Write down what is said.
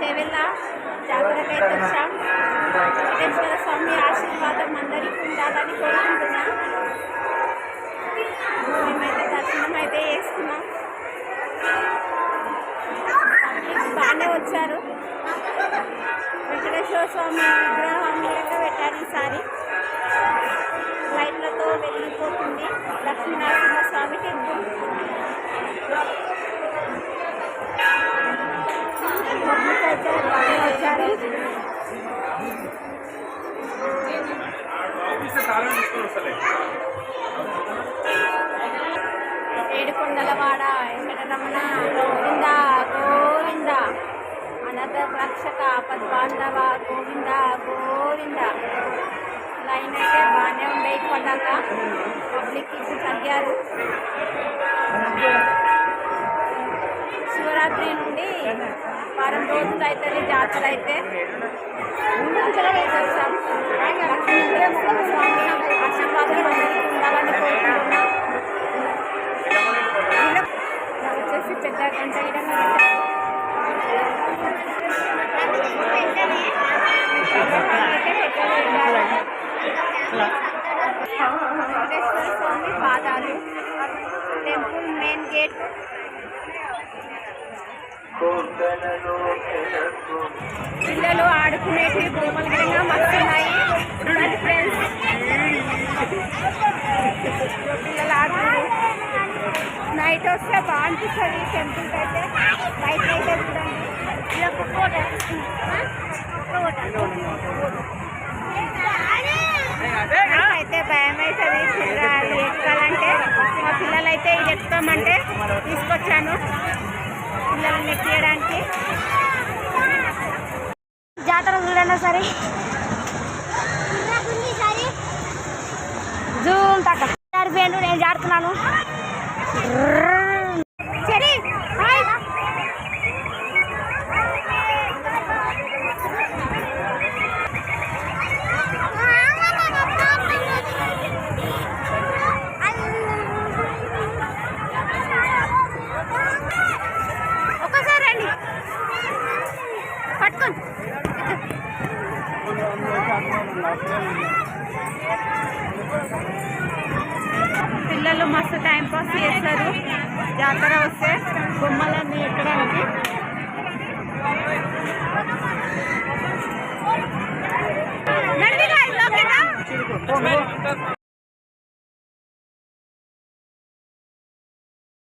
చేవెళ్ళ జాతరకైతే వచ్చాం. వెంకటేశ్వర స్వామి ఆశీర్వాదం అందరికీ ఉండాలని కోరుకుంటున్నాం మేమైతే దర్శనం అయితే చేసుకున్నాం. బాగానే వచ్చారు. వెంకటేశ్వర స్వామి విగ్రహం లెక్క పెట్టారు ఈసారి. లైట్లతో వెళ్ళిపోతుంది లక్ష్మీనరసింహ స్వామి టెంపుల్. ఏడుకొండలవాడ వెంకటరమణ గోవింద గోవింద. అనాథ రక్షక పద్బాంధవ గోవింద గోవింద. లైన్ అయితే బాగానే ఉండే ఇప్పటిదాకా పబ్లిక్ ఇప్పుడు తగ్గారు. శివరాత్రి నుండి వారం రోజులు అవుతుంది జాతర అయితే. వెంకటేశ్వర స్వామి పాదాలు. Temple main gate. పిల్లలు ఆడుకునేటి బొమ్మలు కూడా మస్తున్నాయి చూడండి ఫ్రెండ్స్ పిల్లలు ఆడుకున్నారు నైట్ వస్తే బాగుంటుంది టెంపుల్కి అయితే నైట్ అయితే చూడండి. ఇలా ఒక అయితే ఇది ఎక్కుతామంటే తీసుకొచ్చాను పిల్లల్ని ఎక్కియడానికి. జాతర చూడండి సరే? జూమ్ తక్క సరిపోయాను నేను జారుతున్నాను. పట్టుకోండి పిల్లలు మస్తు టైం పాస్ చేస్తారు. జాతర వస్తే బొమ్మలన్నీ ఎక్కడానికి?